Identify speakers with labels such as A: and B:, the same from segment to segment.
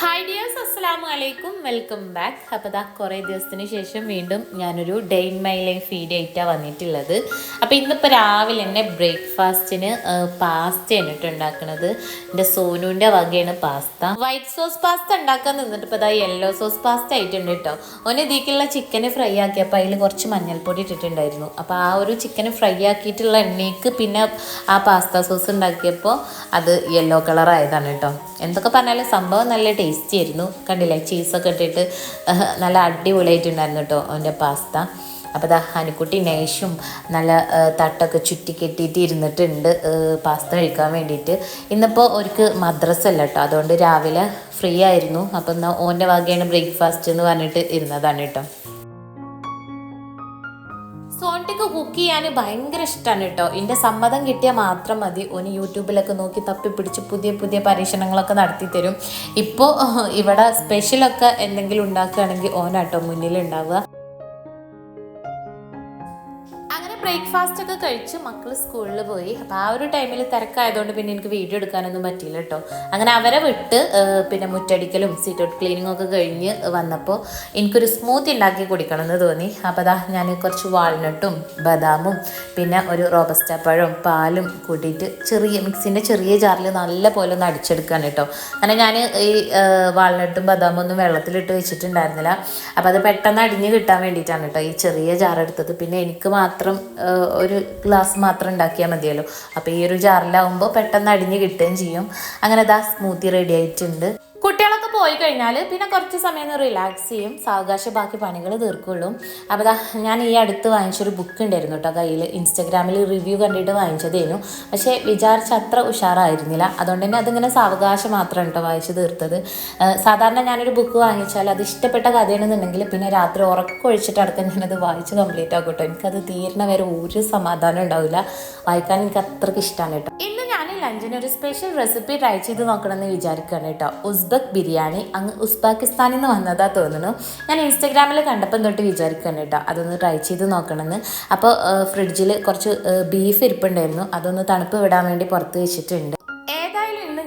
A: Hi dears അസ്സലാമു അലൈക്കും welcome back അപ്പോൾ ദാ കുറേ ദിവസത്തിന് ശേഷം വീണ്ടും ഞാനൊരു day in my life video ആയിട്ടാണ് വന്നിട്ടുള്ളത്. അപ്പോൾ ഇന്നിപ്പോൾ രാവിലെ തന്നെ ബ്രേക്ക്ഫാസ്റ്റിന് പാസ്ത കേട്ടോ ഉണ്ടാക്കുന്നത് എന്റെ സോനുവിന്റെ വകയാണ് പാസ്ത വൈറ്റ് സോസ് പാസ്ത ഉണ്ടാക്കാൻ നിന്നിട്ട് ഇപ്പോൾ ഇതാ യെല്ലോ സോസ് പാസ്ത ആയിട്ടുണ്ട് കേട്ടോ ഓന് ഇതിലേക്കുള്ള ചിക്കന് ഫ്രൈ ആക്കിയപ്പോൾ അതിൽ കുറച്ച് മഞ്ഞൾപ്പൊടി ഇട്ടിട്ടുണ്ടായിരുന്നു. അപ്പോൾ ആ ഒരു ചിക്കന് ഫ്രൈ ആക്കിയിട്ടുള്ള എണ്ണയ്ക്ക് പിന്നെ ആ പാസ്ത സോസ് ഉണ്ടാക്കിയപ്പോൾ അത് യെല്ലോ കളർ ആയതാണ് കേട്ടോ എന്തൊക്കെ പറഞ്ഞാലും സംഭവം നല്ല ടേസ്റ്റി ആയിരുന്നു. കണ്ടില്ലേ? ചീസൊക്കെ ഇട്ടിട്ട് നല്ല അടിപൊളിയായിട്ടുണ്ടായിരുന്നു കേട്ടോ അവന്റെ പാസ്ത അപ്പോൾ ദാ ഹനിക്കുട്ടി നേഷും നല്ല തട്ടൊക്കെ ചുറ്റി കെട്ടിയിട്ട് ഇരുന്നിട്ടുണ്ട് പാസ്ത കഴിക്കാൻ വേണ്ടിയിട്ട്. ഇന്നിപ്പോൾ ഒരുക്ക് മദ്രസ അല്ല കേട്ടോ. അതുകൊണ്ട് രാവിലെ ഫ്രീ ആയിരുന്നു. അപ്പം എന്നാൽ ഓന്റെ വകയാണ് ബ്രേക്ക്ഫാസ്റ്റ് എന്ന് പറഞ്ഞിട്ട് ഇരുന്നതാണ് കേട്ടോ. സോണിക്ക് കുക്ക് ചെയ്യാൻ ഭയങ്കര ഇഷ്ടമാണ് കേട്ടോ. എന്റെ സമ്മതം കിട്ടിയാൽ മാത്രം മതി. ഒന്ന് യൂട്യൂബിലൊക്കെ നോക്കി തപ്പി പിടിച്ച് പുതിയ പുതിയ പരീക്ഷണങ്ങളൊക്കെ നടത്തി തരും. ഇപ്പോൾ ഇവിടെ സ്പെഷ്യലൊക്കെ എന്തെങ്കിലും ഉണ്ടാക്കുകയാണെങ്കിൽ ഓനാട്ടോ മുന്നിൽ ബ്രേക്ക്ഫാസ്റ്റ് ഒക്കെ കഴിച്ച് മക്കൾ സ്കൂളിൽ പോയി. അപ്പോൾ ആ ഒരു ടൈമിൽ തിരക്കായതുകൊണ്ട് പിന്നെ എനിക്ക് വീഡിയോ എടുക്കാനൊന്നും പറ്റിയില്ല കേട്ടോ അങ്ങനെ അവരെ വിട്ട് പിന്നെ മുറ്റടിക്കലും സീറ്റ് ഔട്ട് ക്ലീനിങ്ങും ഒക്കെ കഴിഞ്ഞ് വന്നപ്പോൾ എനിക്കൊരു സ്മൂത്തി ഉണ്ടാക്കി കുടിക്കണം എന്ന് തോന്നി. അപ്പോൾ അതാ ഞാൻ കുറച്ച് വാൾനട്ടും ബദാമും പിന്നെ ഒരു റോബസ്റ്റ പഴവും പാലും കൂട്ടിയിട്ട് ചെറിയ മിക്സിന്റെ ചെറിയ ജാറിൽ നല്ല പോലെ ഒന്ന് അടിച്ചെടുക്കാൻ കേട്ടോ അങ്ങനെ ഞാൻ ഈ വാൾനട്ടും ബദാമും ഒന്നും വെള്ളത്തിലിട്ട് വെച്ചിട്ടുണ്ടായിരുന്നില്ല. അപ്പോൾ അത് പെട്ടെന്ന് അടിഞ്ഞ് കിട്ടാൻ വേണ്ടിയിട്ടാണ് കേട്ടോ ഈ ചെറിയ ജാർ എടുത്തത് പിന്നെ എനിക്ക് മാത്രം ഒരു ഗ്ലാസ് മാത്രം ഉണ്ടാക്കിയാൽ മതിയല്ലോ. അപ്പോൾ ഈ ഒരു ജാറിലാവുമ്പോൾ പെട്ടെന്ന് അടിഞ്ഞ് കിട്ടുകയും ചെയ്യും. അങ്ങനെ ദാ സ്മൂത്തി റെഡി ആയിട്ടുണ്ട്. കുട്ടികളൊക്കെ പോയി കഴിഞ്ഞാൽ പിന്നെ കുറച്ച് സമയം ഒന്ന് റിലാക്സ് ചെയ്യും. സാവകാശ ബാക്കി പണികൾ തീർക്കുള്ളൂ. അപ്പോൾ ദാ ഞാൻ ഈ അടുത്ത് വാങ്ങിച്ചൊരു ബുക്ക് ഉണ്ടായിരുന്നു കേട്ടോ. കയ്യിൽ ഇൻസ്റ്റഗ്രാമിൽ റിവ്യൂ കണ്ടിട്ട് വാങ്ങിച്ചതേനു. പക്ഷേ വിചാരിച്ച അത്ര ഉഷാറായിരുന്നില്ല. അതുകൊണ്ട് തന്നെ അതിങ്ങനെ സാവകാശം മാത്രമാണ് കേട്ടോ വായിച്ച് തീർത്തത്. സാധാരണ ഞാനൊരു ബുക്ക് വാങ്ങിച്ചാൽ അത് ഇഷ്ടപ്പെട്ട കഥയാണെന്നുണ്ടെങ്കിൽ പിന്നെ രാത്രി ഉറക്കമൊഴിച്ചിട്ട് അടക്കം ഞാനത് വായിച്ച് കംപ്ലീറ്റ് ആക്കും കേട്ടോ. എനിക്കത് തീരണ വരെ ഒരു സമാധാനം ഉണ്ടാവില്ല. വായിക്കാൻ എനിക്ക് അത്രയ്ക്ക് ഇഷ്ടമാണ് കേട്ടോ. ഒരു സ്പെഷ്യൽ റെസിപ്പി ട്രൈ ചെയ്ത് നോക്കണമെന്ന് വിചാരിക്കുകയാണ് കേട്ടോ. ഉസ്ബക്ക് ബിരിയാണി. അങ്ങ് ഉസ്ബാക്കിസ്ഥാനിൽ നിന്ന് വന്നതാ തോന്നുന്നു. ഞാൻ ഇൻസ്റ്റാഗ്രാമിൽ കണ്ടപ്പം തൊട്ട് വിചാരിക്കുകയാണ് കേട്ടോ. അതൊന്ന് ട്രൈ ചെയ്ത് നോക്കണമെന്ന്. അപ്പോൾ ഫ്രിഡ്ജിൽ കുറച്ച് ബീഫ് ഇരിപ്പുണ്ടായിരുന്നു. അതൊന്ന് തണുപ്പ് വിടാൻ വേണ്ടി പുറത്ത് വെച്ചിട്ടുണ്ട്.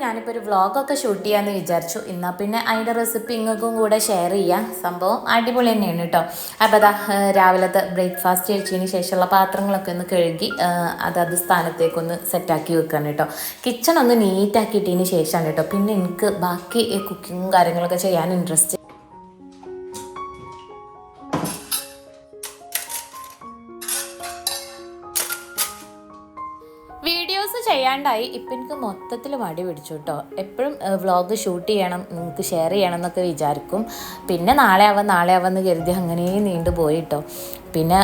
A: ഞാനിപ്പോൾ ഒരു വ്ളോഗൊക്കെ ഷൂട്ട് ചെയ്യാമെന്ന് വിചാരിച്ചു. എന്നാൽ പിന്നെ അതിന്റെ റെസിപ്പി ഇങ്ങൾക്കും കൂടെ ഷെയർ ചെയ്യാം. സംഭവം അടിപൊളി തന്നെയാണ് കേട്ടോ അപ്പോൾ അതാ രാവിലത്തെ ബ്രേക്ക്ഫാസ്റ്റ് കഴിച്ചതിന് ശേഷമുള്ള പാത്രങ്ങളൊക്കെ ഒന്ന് കഴുകി അതത് സ്ഥാനത്തേക്കൊന്ന് സെറ്റാക്കി വെക്കുകയാണ് കേട്ടോ കിച്ചൺ ഒന്ന് നീറ്റാക്കിയിട്ടതിന് ശേഷമാണ് കേട്ടോ പിന്നെ എനിക്ക് ബാക്കി കുക്കിങ്ങും കാര്യങ്ങളൊക്കെ ചെയ്യാൻ ഇൻട്രസ്റ്റ് വീഡിയോസ് ചെയ്യാണ്ടായി. ഇപ്പം എനിക്ക് മൊത്തത്തിൽ മടി പിടിച്ചു കേട്ടോ എപ്പോഴും വ്ളോഗ് ഷൂട്ട് ചെയ്യണം നിങ്ങൾക്ക് ഷെയർ ചെയ്യണം എന്നൊക്കെ വിചാരിക്കും. പിന്നെ നാളെ ആവാം നാളെ ആവാന്ന് കരുതി അങ്ങനെ നീണ്ടു പോയി കേട്ടോ പിന്നെ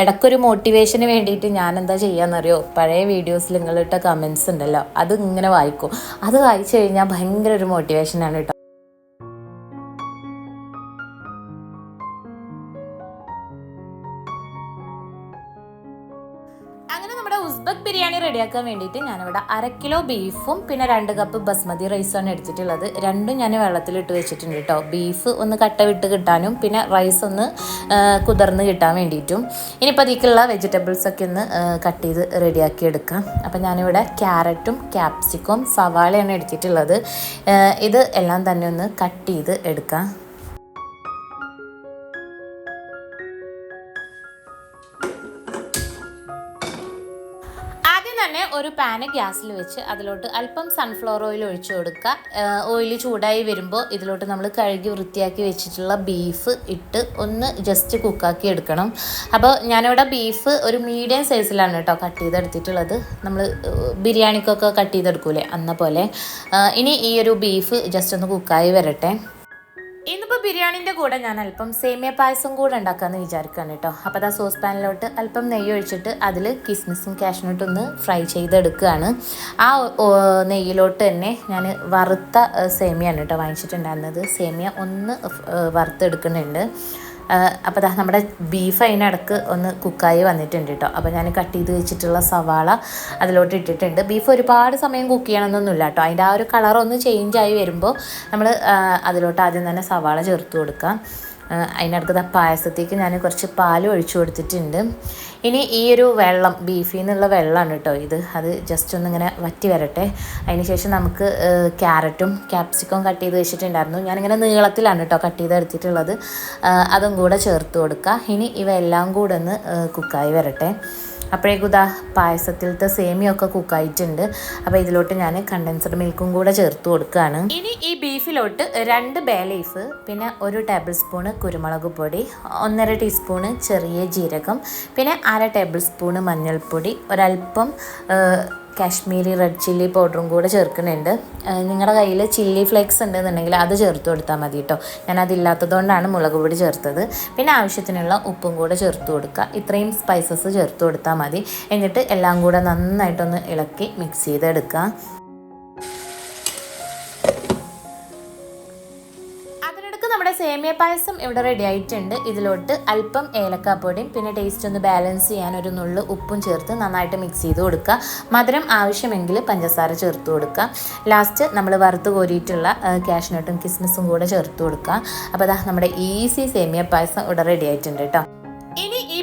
A: ഇടയ്ക്കൊരു മോട്ടിവേഷന് വേണ്ടിയിട്ട് ഞാൻ എന്താ ചെയ്യാന്നറിയോ? പഴയ വീഡിയോസിൽ നിങ്ങളിട്ട കമൻസ് ഉണ്ടല്ലോ അത് ഇങ്ങനെ വായിക്കും. അത് വായിച്ചു കഴിഞ്ഞാൽ ഭയങ്കര ഒരു മോട്ടിവേഷനാണ് കേട്ടോ അങ്ങനെ നമ്മുടെ ഉസ്ബക്ക് ബിരിയാണി റെഡിയാക്കാൻ വേണ്ടിയിട്ട് ഞാനിവിടെ അര കിലോ ബീഫും പിന്നെ രണ്ട് കപ്പ് ബസ്മതി റൈസുമാണ് എടുത്തിട്ടുള്ളത്. രണ്ടും ഞാൻ വെള്ളത്തിലിട്ട് വെച്ചിട്ടുണ്ട് കേട്ടോ ബീഫ് ഒന്ന് കട്ട വിട്ട് കിട്ടാനും പിന്നെ റൈസ് ഒന്ന് കുതിർന്ന് കിട്ടാൻ വേണ്ടിയിട്ടും. ഇനിയിപ്പോൾ അതിലേക്കുള്ള വെജിറ്റബിൾസൊക്കെ ഒന്ന് കട്ട് ചെയ്ത് റെഡിയാക്കി എടുക്കാം. അപ്പോൾ ഞാനിവിടെ ക്യാരറ്റും ക്യാപ്സിക്കും സവാളയാണ് എടുത്തിട്ടുള്ളത്. ഇത് എല്ലാം തന്നെ ഒന്ന് കട്ട് ചെയ്ത് എടുക്കാം. പാന് ഗ്യാസിൽ വെച്ച് അതിലോട്ട് അല്പം സൺഫ്ലവർ ഓയിൽ ഒഴിച്ചു കൊടുക്കുക. ഓയിൽ ചൂടായി വരുമ്പോൾ ഇതിലോട്ട് നമ്മൾ കഴുകി വൃത്തിയാക്കി വെച്ചിട്ടുള്ള ബീഫ് ഇട്ട് ഒന്ന് ജസ്റ്റ് കുക്കാക്കി എടുക്കണം. അപ്പോൾ ഞാനിവിടെ ബീഫ് ഒരു മീഡിയം സൈസിലാണ് കേട്ടോ കട്ട് ചെയ്തെടുത്തിട്ടുള്ളത്. നമ്മൾ ബിരിയാണിക്കൊക്കെ കട്ട് ചെയ്തെടുക്കൂലേ അന്ന പോലെ ഇനി ഈ ഒരു ബീഫ് ജസ്റ്റ് ഒന്ന് കുക്കായി വരട്ടെ. ഇന്നിപ്പോൾ ബിരിയാണിന്റെ കൂടെ ഞാൻ അല്പം സേമിയ പായസം കൂടെ ഉണ്ടാക്കാമെന്ന് വിചാരിക്കുകയാണ് കേട്ടോ. അപ്പോൾ അതാ സോസ് പാനിലോട്ട് അല്പം നെയ്യ് ഒഴിച്ചിട്ട് അതിൽ കിസ്മിസും കാഷ്നട്ടും ഒന്ന് ഫ്രൈ ചെയ്തെടുക്കുകയാണ്. ആ നെയ്യിലോട്ട് തന്നെ ഞാൻ വറുത്ത സേമിയാണ് കേട്ടോ വാങ്ങിച്ചിട്ടുണ്ടായിരുന്നത്. സേമിയ ഒന്ന് വറുത്തെടുക്കുന്നുണ്ട്. അപ്പോൾ ദാ നമ്മുടെ ബീഫ് അതിനിടക്ക് ഒന്ന് കുക്കായി വന്നിട്ടുണ്ട് കേട്ടോ അപ്പോൾ ഞാൻ കട്ട് ചെയ്ത് വെച്ചിട്ടുള്ള സവാള അതിലോട്ട് ഇട്ടിട്ടുണ്ട്. ബീഫ് ഒരുപാട് സമയം കുക്ക് ചെയ്യണമെന്നൊന്നുമില്ല കേട്ടോ അതിന്റെ ആ ഒരു കളറൊന്ന് ഒന്ന് ചേഞ്ച് ആയി വരുമ്പോൾ നമ്മൾ അതിലോട്ട് ആദ്യം തന്നെ സവാള ചേർത്ത് കൊടുക്കാം. അതിനടുത്ത് പായസത്തേക്ക് ഞാൻ കുറച്ച് പാൽ ഒഴിച്ചു കൊടുത്തിട്ടുണ്ട്. ഇനി ഈ ഒരു വെള്ളം ബീഫിൽ നിന്നുള്ള വെള്ളമാണ് കേട്ടോ ഇത്. അത് ജസ്റ്റ് ഒന്നിങ്ങനെ വറ്റി വരട്ടെ. അതിന് ശേഷം നമുക്ക് ക്യാരറ്റും ക്യാപ്സിക്കവും കട്ട് ചെയ്ത് വെച്ചിട്ടുണ്ടായിരുന്നു. ഞാനിങ്ങനെ നീളത്തിലാണ് കേട്ടോ കട്ട് ചെയ്ത് എടുത്തിട്ടുള്ളത്. അതും കൂടെ ചേർത്ത് കൊടുക്കുക ഇനി ഇവയെല്ലാം കൂടെ ഒന്ന് കുക്കായി വരട്ടെ. അപ്പോഴേക്കും ഇതാ പായസത്തിലത്തെ സേമിയൊക്കെ കുക്കായിട്ടുണ്ട് അപ്പോൾ ഇതിലോട്ട് ഞാൻ കണ്ടൻസ്ഡ് മിൽക്കും കൂടെ ചേർത്ത് കൊടുക്കുകയാണ് ഇനി ഈ ബീഫിലോട്ട് രണ്ട് ബേ ലീഫ് പിന്നെ ഒരു ടേബിൾ സ്പൂണ് കുരുമുളക് പൊടി ഒന്നര ടീസ്പൂണ് ചെറിയ ജീരകം പിന്നെ അര ടേബിൾ സ്പൂണ് മഞ്ഞൾപ്പൊടി ഒരല്പം ആ, കാശ്മീരി റെഡ് ചില്ലി പൗഡറും കൂടെ ചേർക്കുന്നുണ്ട്. നിങ്ങളുടെ കയ്യിൽ ചില്ലി ഫ്ലേക്സ് ഉണ്ടെന്നുണ്ടെങ്കിൽ അത് ചേർത്ത് കൊടുത്താൽ മതി കേട്ടോ ഞാൻ അതില്ലാത്തതുകൊണ്ടാണ് മുളക് പൊടി ചേർത്തത്. പിന്നെ ആവശ്യത്തിനുള്ള ഉപ്പും കൂടെ ചേർത്ത് കൊടുക്കുക. ഇത്രയും സ്പൈസസ് ചേർത്ത് കൊടുത്താൽ മതി. എന്നിട്ട് എല്ലാം കൂടെ നന്നായിട്ടൊന്ന് ഇളക്കി മിക്സ് ചെയ്തെടുക്കുക. സേമിയ പായസം ഇവിടെ റെഡി ആയിട്ടുണ്ട്. ഇതിലോട്ട് അല്പം ഏലക്കാപ്പൊടിയും പിന്നെ ടേസ്റ്റ് ഒന്ന് ബാലൻസ് ചെയ്യാൻ ഒരു നുള്ളു ഉപ്പും ചേർത്ത് നന്നായിട്ട് മിക്സ് ചെയ്ത് കൊടുക്കുക. മധുരം ആവശ്യമെങ്കിൽ പഞ്ചസാര ചേർത്ത് കൊടുക്കുക. ലാസ്റ്റ് നമ്മൾ വറുത്ത് കോരിയിട്ടുള്ള കാഷ്നട്ടും കിസ്മിസും കൂടെ ചേർത്ത് കൊടുക്കുക. അപ്പോൾ അതാ നമ്മുടെ ഈസി സേമിയ പായസം ഇവിടെ റെഡി ആയിട്ടുണ്ട് കേട്ടോ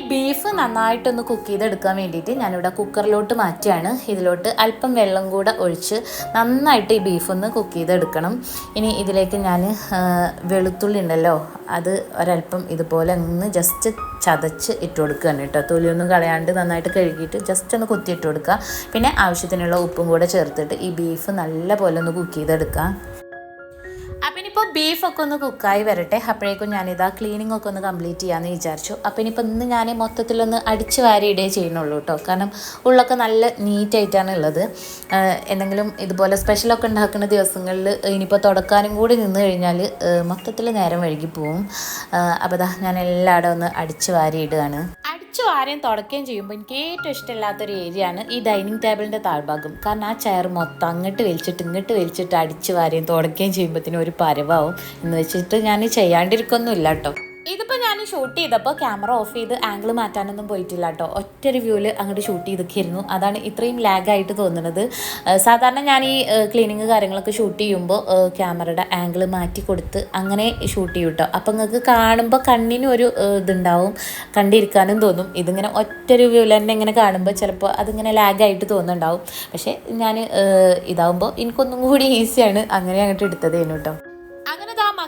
A: ബീഫ് നന്നായിട്ടൊന്ന് കുക്ക് ചെയ്തെടുക്കാൻ വേണ്ടിയിട്ട് ഞാനിവിടെ കുക്കറിലോട്ട് മാറ്റിയാണ്. ഇതിലോട്ട് അല്പം വെള്ളം കൂടെ ഒഴിച്ച് നന്നായിട്ട് ഈ ബീഫ് ഒന്ന് കുക്ക് ചെയ്തെടുക്കണം. ഇനി ഇതിലേക്ക് ഞാൻ വെളുത്തുള്ളി ഉണ്ടല്ലോ അത് ഒരല്പം ഇതുപോലെ ഒന്ന് ജസ്റ്റ് ചതച്ച് ഇട്ട് കൊടുക്കുകയാണ് കേട്ടോ. തൊലിയൊന്നും കളയാണ്ട് നന്നായിട്ട് കഴുകിയിട്ട് ജസ്റ്റ് ഒന്ന് കുത്തി ഇട്ട് കൊടുക്കുക. പിന്നെ ആവശ്യത്തിനുള്ള ഉപ്പും കൂടെ ചേർത്തിട്ട് ഈ ബീഫ് നല്ല പോലെ ഒന്ന് കുക്ക് ചെയ്തെടുക്കുക. അപ്പം ഇനിയിപ്പോൾ ബീഫൊക്കെ ഒന്ന് കുക്കായി വരട്ടെ. അപ്പോഴേക്കും ഞാനിതാ ക്ലീനിങ് ഒക്കെ ഒന്ന് കംപ്ലീറ്റ് ചെയ്യാമെന്ന് വിചാരിച്ചു. അപ്പം ഇനിയിപ്പോൾ ഇന്ന് ഞാൻ മൊത്തത്തിലൊന്ന് അടിച്ച് വാരിയിടേ ചെയ്യുന്നുള്ളൂ കേട്ടോ കാരണം ഉള്ളൊക്കെ നല്ല നീറ്റായിട്ടാണ് ഉള്ളത് എന്തെങ്കിലും ഇതുപോലെ സ്പെഷ്യലൊക്കെ ഉണ്ടാക്കുന്ന ദിവസങ്ങളിൽ ഇനിയിപ്പോൾ തുടക്കാനും കൂടി നിന്ന് കഴിഞ്ഞാൽ മൊത്തത്തിൽ നേരം വഴുകി പോവും. അപ്പോൾ ഞാൻ എല്ലാവിടെ ഒന്ന് അടിച്ച് വാരി ഇടുകയാണ്. അടിച്ചു ആരെയും തുടക്കുകയും ചെയ്യുമ്പോൾ എനിക്ക് ഏറ്റവും ഇഷ്ടമില്ലാത്തൊരു ഏരിയ ആണ് ഈ ഡൈനിങ് ടേബിളിന്റെ താഴ്ഭാഗം. കാരണം ആ ചെയർ മൊത്തം അങ്ങോട്ട് വലിച്ചിട്ട് ഇങ്ങോട്ട് വലിച്ചിട്ട് അടിച്ചു വാരുകയും തുടക്കുകയും ചെയ്യുമ്പോഴത്തേനും ഒരു പരവാവും. എന്ന് വെച്ചിട്ട് ഞാൻ ചെയ്യാണ്ടിരിക്കൊന്നുമില്ല കേട്ടോ. ഇതിപ്പോൾ ഞാൻ ഷൂട്ട് ചെയ്തപ്പോൾ ക്യാമറ ഓഫ് ചെയ്ത് ആംഗിൾ മാറ്റാനൊന്നും പോയിട്ടില്ല കേട്ടോ ഒറ്റ റിവ്യൂവിൽ അങ്ങോട്ട് ഷൂട്ട് ചെയ്തൊക്കെയായിരുന്നു അതാണ് ഇത്രയും ലാഗായിട്ട് തോന്നുന്നത്. സാധാരണ ഞാൻ ഈ ക്ലീനിങ് കാര്യങ്ങളൊക്കെ ഷൂട്ട് ചെയ്യുമ്പോൾ ക്യാമറയുടെ ആംഗിൾ മാറ്റി കൊടുത്ത് അങ്ങനെ ഷൂട്ട് ചെയ്യും കേട്ടോ അപ്പം നിങ്ങൾക്ക് കാണുമ്പോൾ കണ്ണിനും ഒരു ഇതുണ്ടാവും. കണ്ടിരിക്കാനും തോന്നും. ഇതിങ്ങനെ ഒറ്റ റിവ്യൂവിൽ തന്നെ ഇങ്ങനെ കാണുമ്പോൾ ചിലപ്പോൾ അതിങ്ങനെ ലാഗായിട്ട് തോന്നുന്നുണ്ടാവും. പക്ഷേ ഞാൻ ഇതാവുമ്പോൾ എനിക്കൊന്നും കൂടി ഈസിയാണ് അങ്ങനെ അങ്ങോട്ട് എടുത്തതേനു കേട്ടോ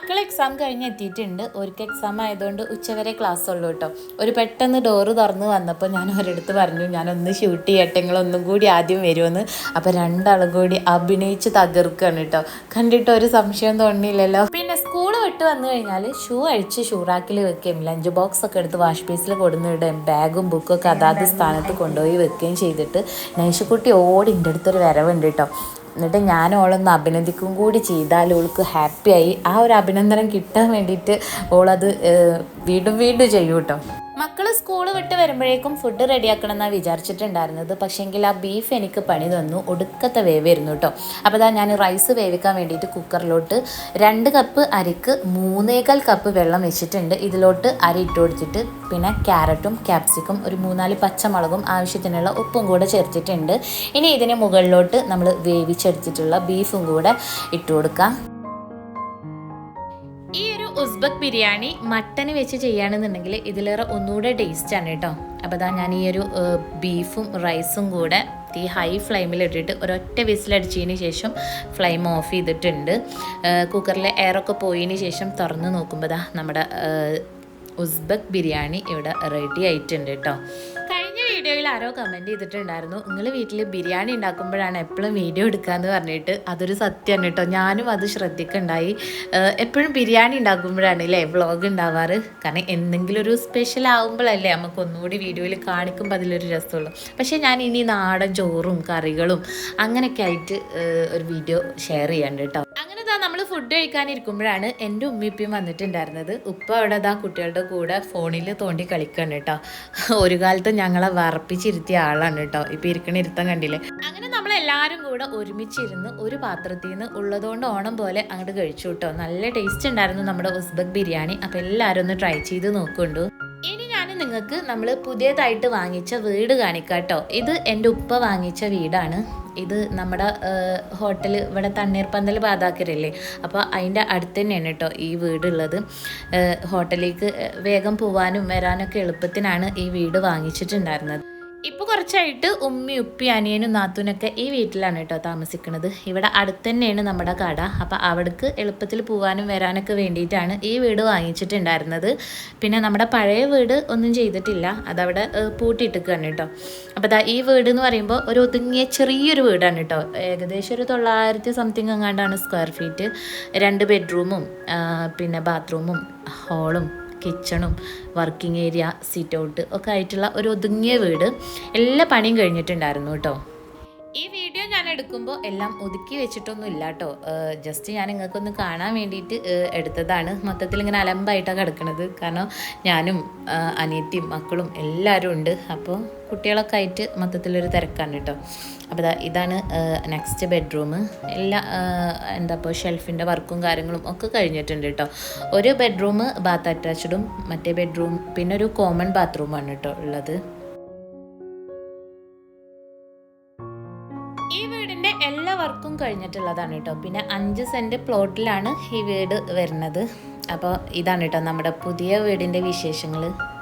A: മക്കൾ എക്സാം കഴിഞ്ഞ് എത്തിയിട്ടുണ്ട്. ഒരിക്കൽ എക്സാം ആയതുകൊണ്ട് ഉച്ചവരെ ക്ലാസ് ഉള്ളൂ കേട്ടോ ഒരു പെട്ടെന്ന് ഡോറ് തുറന്ന് വന്നപ്പോൾ ഞാൻ ഒരിടത്ത് പറഞ്ഞു ഞാനൊന്ന് ഷൂട്ട് ചെയ്യട്ടെ ഒന്നും കൂടി ആദ്യം വരുമെന്ന് അപ്പോൾ രണ്ടാളും കൂടി അഭിനയിച്ച് തകർക്കുകയാണ് കേട്ടോ കണ്ടിട്ട് ഒരു സംശയം തോന്നിയില്ലല്ലോ. പിന്നെ സ്കൂൾ വിട്ട് വന്നു കഴിഞ്ഞാൽ ഷൂ അഴിച്ച് ഷൂറാക്കിൽ വെക്കുകയും ലഞ്ച് ബോക്സ് ഒക്കെ എടുത്ത് വാഷ് ബേസിൽ കൊടുന്നിടുകയും ബാഗും ബുക്കും ഒക്കെ അതാത് സ്ഥാനത്ത് കൊണ്ടുപോയി വെക്കുകയും ചെയ്തിട്ട് നൈഷക്കുട്ടി ഓടി എന്റെ അടുത്തൊരു വരവുണ്ട് കേട്ടോ എന്നിട്ട് ഞാൻ ഓളൊന്ന് അഭിനന്ദിക്കും കൂടി ചെയ്താൽ ഓൾക്ക് ഹാപ്പിയായി. ആ ഒരു അഭിനന്ദനം കിട്ടാൻ വേണ്ടിയിട്ട് ഓളത് വീണ്ടും വീണ്ടും ചെയ്യൂട്ടോ. മക്കൾ സ്കൂൾ വിട്ട് വരുമ്പോഴേക്കും ഫുഡ് റെഡിയാക്കണം എന്നാണ് വിചാരിച്ചിട്ടുണ്ടായിരുന്നത്. പക്ഷേങ്കിൽ ആ ബീഫ് എനിക്ക് പണി തന്നു. ഒടുക്കത്തെ വേവായിരുന്നു കേട്ടോ. അപ്പോൾ ഇതാ ഞാൻ റൈസ് വേവിക്കാൻ വേണ്ടിയിട്ട് കുക്കറിലോട്ട് രണ്ട് കപ്പ് അരിക്ക് മൂന്നേകാൽ കപ്പ് വെള്ളം വെച്ചിട്ടുണ്ട്. ഇതിലോട്ട് അരി ഇട്ട് കൊടുത്തിട്ട് പിന്നെ ക്യാരറ്റും ക്യാപ്സിക്കും ഒരു മൂന്നാൽ പച്ചമുളകും ആവശ്യത്തിനുള്ള ഉപ്പും കൂടെ ചേർത്തിട്ടുണ്ട്. ഇനി ഇതിന് മുകളിലോട്ട് നമ്മൾ വേവിച്ചെടുത്തിട്ടുള്ള ബീഫും കൂടെ ഇട്ട് കൊടുക്കാം. ഈ ഒരു ഉസ്ബക് ബിരിയാണി മട്ടന് വെച്ച് ചെയ്യുകയാണെന്നുണ്ടെങ്കിൽ ഇതിലേറെ ഒന്നുകൂടെ ടേസ്റ്റാണ് കേട്ടോ. അപ്പോൾ അതാ ഞാൻ ഈ ഒരു ബീഫും റൈസും കൂടെ ഈ ഹൈ ഫ്ലെയിമിൽ ഇട്ടിട്ട് ഒരൊറ്റ വിസിലടിച്ചതിന് ശേഷം ഫ്ലെയിം ഓഫ് ചെയ്തിട്ടുണ്ട്. കുക്കറിലെ എയറൊക്കെ പോയതിന് ശേഷം തുറന്ന് നോക്കുമ്പോൾ നമ്മുടെ ഉസ്ബക്ക് ഉസ്ബക് ബിരിയാണി ഇവിടെ റെഡി ആയിട്ടുണ്ട് കേട്ടോ. വീഡിയോയിൽ ആരോ കമന്റ് ചെയ്തിട്ടുണ്ടായിരുന്നു. നിങ്ങൾ വീട്ടിൽ ബിരിയാണി ഉണ്ടാക്കുമ്പോഴാണ് എപ്പോഴും വീഡിയോ എടുക്കാമെന്ന് പറഞ്ഞിട്ട് അതൊരു സത്യമാണ് കേട്ടോ. ഞാനും അത് ശ്രദ്ധിക്കുണ്ടായി. എപ്പോഴും ബിരിയാണി ഉണ്ടാക്കുമ്പോഴാണ് അല്ലേ വ്ളോഗ് ഉണ്ടാവാറ്? കാരണം എന്തെങ്കിലും ഒരു സ്പെഷ്യൽ ആകുമ്പോഴല്ലേ നമുക്ക് ഒന്നുകൂടി വീഡിയോയിൽ കാണിക്കുമ്പോൾ അതിലൊരു രസമുള്ളൂ. പക്ഷേ ഞാൻ ഇനി നാടൻ ചോറും കറികളും അങ്ങനെയൊക്കെ ആയിട്ട് ഒരു വീഡിയോ ഷെയർ ചെയ്യാണ്ട് കേട്ടോ. അങ്ങനെ ദാ നമ്മൾ ഫുഡ് കഴിക്കാനിരിക്കുമ്പോഴാണ് എന്റെ ഉമ്മിപ്പിയും വന്നിട്ടുണ്ടായിരുന്നത്. ഉപ്പ അവിടെ ദാ കുട്ടികളുടെ കൂടെ ഫോണിൽ തോണ്ടി കളിക്കണം കേട്ടോ. ഒരു കാലത്ത് ഞങ്ങളെ വറപ്പിച്ചിരുത്തിയ ആളാണ് കേട്ടോ. ഇപ്പം ഇരിക്കണ ഇരുത്തം കണ്ടില്ലേ? അങ്ങനെ നമ്മൾ എല്ലാരും കൂടെ ഒരുമിച്ചിരുന്ന് ഒരു പാത്രത്തിൽ നിന്ന് ഉള്ളതുകൊണ്ട് ഓണം പോലെ അങ്ങോട്ട് കഴിച്ചു കേട്ടോ. നല്ല ടേസ്റ്റ് ഉണ്ടായിരുന്നു നമ്മുടെ ഉസ്ബക് ബിരിയാണി. അപ്പം എല്ലാവരും ഒന്ന് ട്രൈ ചെയ്ത് ഞാൻ നിങ്ങൾക്ക് നമ്മൾ പുതിയതായിട്ട് വാങ്ങിച്ച വീട് കാണിക്കാം കേട്ടോ. ഇത് എന്റെ ഉപ്പ വാങ്ങിച്ച വീടാണ്. ഇത് നമ്മുടെ ഹോട്ടൽ ഇവിടെ തണ്ണീർപ്പന്തൽ പാതാക്കരല്ലേ അപ്പോൾ അതിന്റെ അടുത്ത് തന്നെയാണ് കേട്ടോ ഈ വീടുള്ളത്. ഹോട്ടലിലേക്ക് വേഗം പോവാനും വരാനൊക്കെ എളുപ്പത്തിനാണ് ഈ വീട് വാങ്ങിച്ചിട്ടുണ്ടായിരുന്നത്. ഇപ്പോൾ കുറച്ചായിട്ട് ഉമ്മി ഉപ്പി അനിയനും നാത്തൂനൊക്കെ ഈ വീട്ടിലാണ് കേട്ടോ താമസിക്കുന്നത്. ഇവിടെ അടുത്ത് തന്നെയാണ് നമ്മുടെ കട. അപ്പോൾ അവിടേക്ക് എളുപ്പത്തിൽ പോകാനും വരാനൊക്കെ വേണ്ടിയിട്ടാണ് ഈ വീട് വാങ്ങിച്ചിട്ടുണ്ടായിരുന്നത്. പിന്നെ നമ്മുടെ പഴയ വീട് ഒന്നും ചെയ്തിട്ടില്ല. അതവിടെ പൂട്ടിയിട്ടിരിക്കുകയാണ് കേട്ടോ. അപ്പോൾ ദാ ഈ വീട് എന്ന് പറയുമ്പോൾ ഒരു ഒതുങ്ങിയ ചെറിയൊരു വീടാണ് കേട്ടോ. ഏകദേശം ഒരു തൊള്ളായിരത്തി സംതിങ് എങ്ങാണ്ടാണ് സ്ക്വയർ ഫീറ്റ്. രണ്ട് ബെഡ്റൂമും പിന്നെ ബാത്റൂമും ഹാളും കിച്ചണും വർക്കിംഗ് ഏരിയ സീറ്റ് ഔട്ട് ഒക്കെ ആയിട്ടുള്ള ഒരു ഒതുങ്ങിയ വീട്. എല്ലാ പണിയും കഴിഞ്ഞിട്ടുണ്ടായിരുന്നു കേട്ടോ. ഈ എടുക്കുമ്പോൾ എല്ലാം ഒതുക്കി വെച്ചിട്ടൊന്നും ഇല്ല കേട്ടോ ജസ്റ്റ് ഞാൻ നിങ്ങൾക്കൊന്ന് കാണാൻ വേണ്ടിയിട്ട് എടുത്തതാണ്. മൊത്തത്തിൽ ഇങ്ങനെ അലമ്പായിട്ടാണ് കിടക്കുന്നത് കാരണം ഞാനും അനിയത്തിയും മക്കളും എല്ലാവരും ഉണ്ട്. അപ്പോൾ കുട്ടികളൊക്കെ ആയിട്ട് മൊത്തത്തിലൊരു തിരക്കാണ് കേട്ടോ അപ്പോൾ ഇതാണ് നെക്സ്റ്റ് ബെഡ്റൂം എല്ലാ എന്താ ഇപ്പോൾ ഷെൽഫിന്റെ വർക്കും കാര്യങ്ങളും ഒക്കെ കഴിഞ്ഞിട്ടുണ്ട് കേട്ടോ ഒരു ബെഡ്റൂം ബാത്ത് അറ്റാച്ച്ഡും മറ്റേ ബെഡ്റൂം പിന്നെ ഒരു കോമൺ ബാത്റൂമാണ് കേട്ടോ ഉള്ളത്. കഴിഞ്ഞിട്ടുള്ളതാണ് കേട്ടോ. പിന്നെ അഞ്ച് സെന്റ് പ്ലോട്ടിലാണ് ഈ വീട് വരുന്നത്. അപ്പോൾ ഇതാണ് കേട്ടോ നമ്മുടെ പുതിയ വീടിന്റെ വിശേഷങ്ങൾ.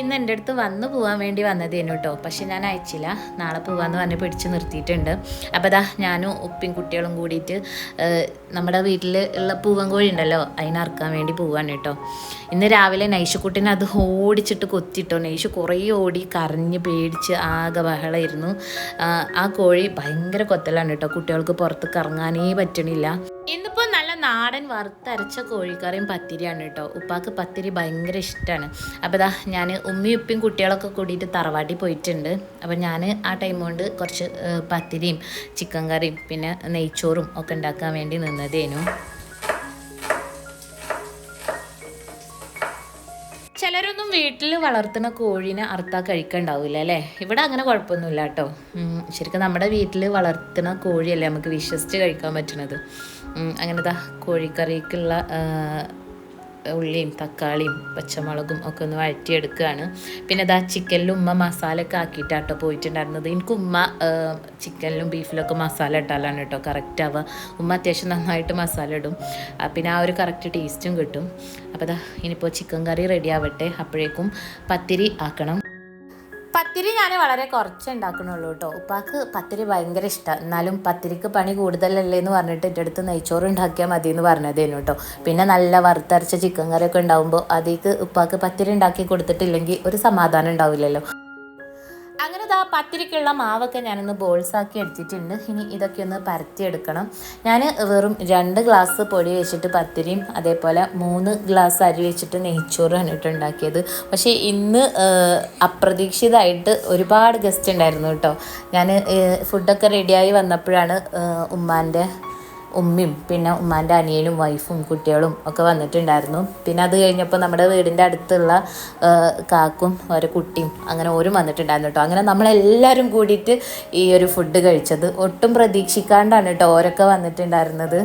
A: ഇന്ന് എന്റെ അടുത്ത് വന്ന് പോകാൻ വേണ്ടി വന്നതേനു കേട്ടോ പക്ഷെ ഞാൻ അയച്ചില്ല. നാളെ പോകാമെന്ന് പറഞ്ഞ് പിടിച്ച് നിർത്തിയിട്ടുണ്ട്. അപ്പോൾ അതാ ഞാനും ഉപ്പിയും കുട്ടികളും കൂടിയിട്ട് നമ്മുടെ വീട്ടിൽ ഉള്ള പൂവൻ കോഴി ഉണ്ടല്ലോ അതിനറക്കാൻ വേണ്ടി പോവാണ് കേട്ടോ ഇന്ന് രാവിലെ നൈഷുക്കുട്ടിനെ അത് ഓടിച്ചിട്ട് കൊത്തിട്ടോ. നൈഷു കുറേ ഓടി കരഞ്ഞ് പേടിച്ച് ആകെ ബഹളമായിരുന്നു ആ, കോഴി ഭയങ്കര കൊത്തലാണ് കേട്ടോ കുട്ടികൾക്ക് പുറത്ത് കറങ്ങാനേ പറ്റണില്ല. ഇന്നിപ്പോൾ നല്ല നാടൻ വറുത്തരച്ച കോഴിക്കറിയും പത്തിരിയാണ് കേട്ടോ. ഉപ്പാക്ക് പത്തിരി ഭയങ്കര ഇഷ്ടമാണ് അപ്പോൾ ഇതാ ഞാൻ ഉമ്മയും ഉപ്പയും കുട്ടികളൊക്കെ കൂടിയിട്ട് തറവാട്ടിൽ പോയിട്ടുണ്ട്. അപ്പോൾ ഞാൻ ആ ടൈം കൊണ്ട് കുറച്ച് പത്തിരിയും ചിക്കൻ കറിയും പിന്നെ നെയ്ച്ചോറും ഒക്കെ ഉണ്ടാക്കാൻ വേണ്ടി നിന്നതേനു. ചിലരൊന്നും വീട്ടിൽ വളർത്തുന്ന കോഴീനെ അറുത്താൽ കഴിക്കണ്ടാവില്ല അല്ലേ? ഇവിടെ അങ്ങനെ കുഴപ്പമൊന്നുമില്ല കേട്ടോ. ശരിക്കും നമ്മുടെ വീട്ടിൽ വളർത്തുന്ന കോഴിയല്ലേ നമുക്ക് വിശ്വസിച്ച് കഴിക്കാൻ പറ്റണത്. ഉം, അങ്ങനത്തെ കോഴിക്കറിക്കുള്ള ഉള്ളിയും തക്കാളിയും പച്ചമുളകും ഒക്കെ ഒന്ന് വഴറ്റിയെടുക്കുകയാണ്. പിന്നെ അതാ ചിക്കനിലും ഉമ്മ മസാല ഒക്കെ ആക്കിയിട്ടാട്ടോ പോയിട്ടുണ്ടായിരുന്നത്. എനിക്ക് ഉമ്മ ചിക്കനിലും ബീഫിലൊക്കെ മസാല ഇട്ടാലാണ് കേട്ടോ കറക്റ്റ് ആവുക. ഉമ്മ അത്യാവശ്യം നന്നായിട്ട് മസാല ഇടും. പിന്നെ ആ ഒരു കറക്റ്റ് ടേസ്റ്റും കിട്ടും. അപ്പോൾ ദാ ഇനിയിപ്പോൾ ചിക്കൻ കറി റെഡി ആവട്ടെ. അപ്പോഴേക്കും പത്തിരി ആക്കണം. പത്തിരി ഞാൻ വളരെ കുറച്ച് കേട്ടോ ഉപ്പാക്ക് പത്തിരി ഭയങ്കര ഇഷ്ടമാണ് എന്നാലും പത്തിരിക്ക് പണി കൂടുതലല്ലേ എന്ന് പറഞ്ഞിട്ട് എന്റെ അടുത്ത് നെയ്ച്ചോറ് ഉണ്ടാക്കിയാൽ മതി എന്ന് പറഞ്ഞതേനു കേട്ടോ പിന്നെ നല്ല വറുത്തരച്ച ചിക്കൻ കറിയൊക്കെ ഉണ്ടാകുമ്പോൾ അതിലേക്ക് ഉപ്പാക്ക് പത്തിരി ഉണ്ടാക്കി കൊടുത്തിട്ടില്ലെങ്കിൽ ഒരു സമാധാനം ഉണ്ടാവില്ലല്ലോ അങ്ങനെ ഇതാ പത്തിരിക്കുള്ള മാവൊക്കെ ഞാനൊന്ന് ബോൾസാക്കി എടുത്തിട്ടുണ്ട്. ഇനി ഇതൊക്കെ ഒന്ന് പരത്തിയെടുക്കണം. ഞാൻ വെറും രണ്ട് ഗ്ലാസ് പൊടി വെച്ചിട്ട് പത്തിരിയും അതേപോലെ മൂന്ന് ഗ്ലാസ് അരി വെച്ചിട്ട് നെയ്ച്ചോറാണ് കേട്ടോ ഉണ്ടാക്കിയത്. പക്ഷേ ഇന്ന് അപ്രതീക്ഷിതമായിട്ട് ഒരുപാട് ഗസ്റ്റ് ഉണ്ടായിരുന്നു കേട്ടോ. ഞാൻ ഫുഡൊക്കെ റെഡിയായി വന്നപ്പോഴാണ് ഉമ്മാന്റെ ഉമ്മയും പിന്നെ ഉമ്മാന്റെ അനിയനും വൈഫും കുട്ടികളും ഒക്കെ വന്നിട്ടുണ്ടായിരുന്നു. പിന്നെ അത് കഴിഞ്ഞപ്പോൾ നമ്മുടെ വീടിന്റെ അടുത്തുള്ള കാക്കും ഒരു കുട്ടിയും അങ്ങനെ ഓരും വന്നിട്ടുണ്ടായിരുന്നു കേട്ടോ. അങ്ങനെ നമ്മളെല്ലാവരും കൂടിയിട്ട് ഈ ഒരു ഫുഡ് കഴിച്ചത്. ഒട്ടും പ്രതീക്ഷിക്കാണ്ടാണ് കേട്ടോ ഓരൊക്കെ വന്നിട്ടുണ്ടായിരുന്നത്.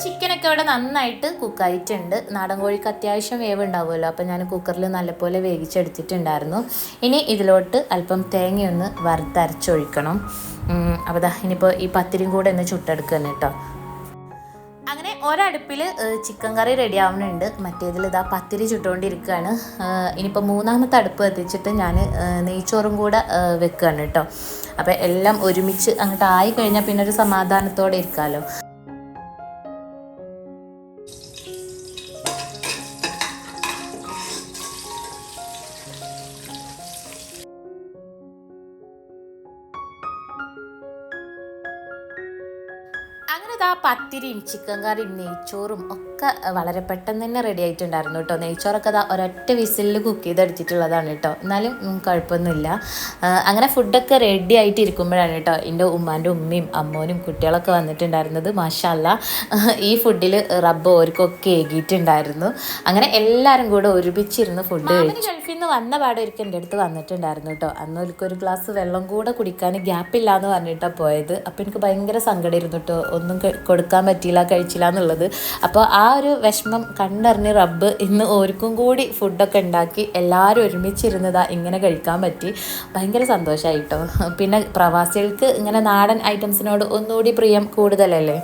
A: ചിക്കനൊക്കെ ഇവിടെ നന്നായിട്ട് കുക്കായിട്ടുണ്ട് നാടൻ കോഴിക്ക് അത്യാവശ്യം വേവ് ഉണ്ടാവുമല്ലോ ഞാൻ കുക്കറിൽ നല്ലപോലെ വേവിച്ചെടുത്തിട്ടുണ്ടായിരുന്നു. ഇനി ഇതിലോട്ട് അല്പം തേങ്ങയൊന്ന് വറുത്തരച്ചൊഴിക്കണം. അപ്പോൾ ദാ ഇനിയിപ്പോൾ ഈ പത്തിരിയും കൂടെ ഒന്ന് ചുട്ടെടുക്കുന്നു കേട്ടോ. അങ്ങനെ ഒരടുപ്പിൽ ചിക്കൻ കറി റെഡി ആവുന്നുണ്ട്. മറ്റേതിൽ ഇതാ പത്തിരി ചുട്ടുകൊണ്ടിരിക്കുകയാണ് ഇനിയിപ്പോൾ മൂന്നാമത്തെ അടുപ്പ് എത്തിച്ചിട്ട് ഞാൻ നെയ്ച്ചോറും കൂടെ വെക്കുകയാണ് കേട്ടോ. അപ്പോൾ എല്ലാം ഒരുമിച്ച് അങ്ങോട്ട് ആയി കഴിഞ്ഞാൽ പിന്നെ ഒരു സമാധാനത്തോടെ ഇരിക്കാമല്ലോ അങ്ങനെ ഇതാ പത്തിരിയും ചിക്കൻ കറിയും നെയ്ച്ചോറും ഒക്കെ വളരെ പെട്ടെന്ന് തന്നെ റെഡി ആയിട്ടുണ്ടായിരുന്നു കേട്ടോ. നെയ്ച്ചോറൊക്കെ അതാ ഒരൊറ്റ വിസിലിൽ കുക്ക് ചെയ്തെടുത്തിട്ടുള്ളതാണ് കേട്ടോ. എന്നാലും കുഴപ്പമൊന്നുമില്ല. അങ്ങനെ ഫുഡൊക്കെ റെഡി ആയിട്ട് ഇരിക്കുമ്പോഴാണ് കേട്ടോ എന്റെ ഉമ്മാന്റെ ഉമ്മയും അമ്മോനും കുട്ടികളൊക്കെ വന്നിട്ടുണ്ടായിരുന്നത്. മാഷല്ല. ഈ ഫുഡിൽ റബ്ബ് ഓർക്കൊക്കെ ഏകിയിട്ടുണ്ടായിരുന്നു അങ്ങനെ എല്ലാവരും കൂടെ ഒരുമിച്ചിരുന്ന് ഫുഡ് കഴിച്ചു ഗൾഫിൽ നിന്ന് വന്ന പാടെ ഒരിക്കൽ എന്റെ അടുത്ത് വന്നിട്ടുണ്ടായിരുന്നു കേട്ടോ. അന്ന് ഒരു ഗ്ലാസ് വെള്ളം കൂടെ കുടിക്കാൻ ഗ്യാപ്പ് ഇല്ല എന്ന് പറഞ്ഞിട്ടാണ് പോയത്. അപ്പോൾ എനിക്ക് ഭയങ്കര സങ്കടമായിരുന്നു കേട്ടോ. ഒന്നും കൊടുക്കാൻ പറ്റിയില്ല കഴിച്ചില്ല എന്നുള്ളത്. അപ്പോൾ ആ ഒരു വിഷമം കണ്ടറിഞ്ഞ് റബ്ബ് ഇന്ന് ഓർക്കും കൂടി ഫുഡൊക്കെ ഉണ്ടാക്കി എല്ലാവരും ഒരുമിച്ചിരുന്നതാ ഇങ്ങനെ കഴിക്കാൻ പറ്റി. ഭയങ്കര സന്തോഷമായി കേട്ടോ പിന്നെ പ്രവാസികൾക്ക് ഇങ്ങനെ നാടൻ ഐറ്റംസിനോട് ഒന്നുകൂടി പ്രിയം കൂടുതലല്ലേ?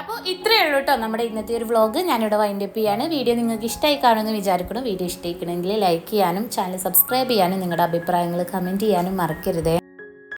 A: അപ്പോൾ ഇത്രയേ ഉള്ളൂ കേട്ടോ നമ്മുടെ ഇന്നത്തെ ഒരു വ്ളോഗ് ഞാനിവിടെ വൈൻഡ് അപ്പ് ചെയ്യാണ്. വീഡിയോ നിങ്ങൾക്ക് ഇഷ്ടമായി കാണുമെന്ന് വിചാരിക്കണം വീഡിയോ ഇഷ്ടമായിക്കണമെങ്കിൽ ലൈക്ക് ചെയ്യാനും ചാനൽ സബ്സ്ക്രൈബ് ചെയ്യാനും നിങ്ങളുടെ അഭിപ്രായങ്ങൾ കമന്റ് ചെയ്യാനും മറക്കരുതേ.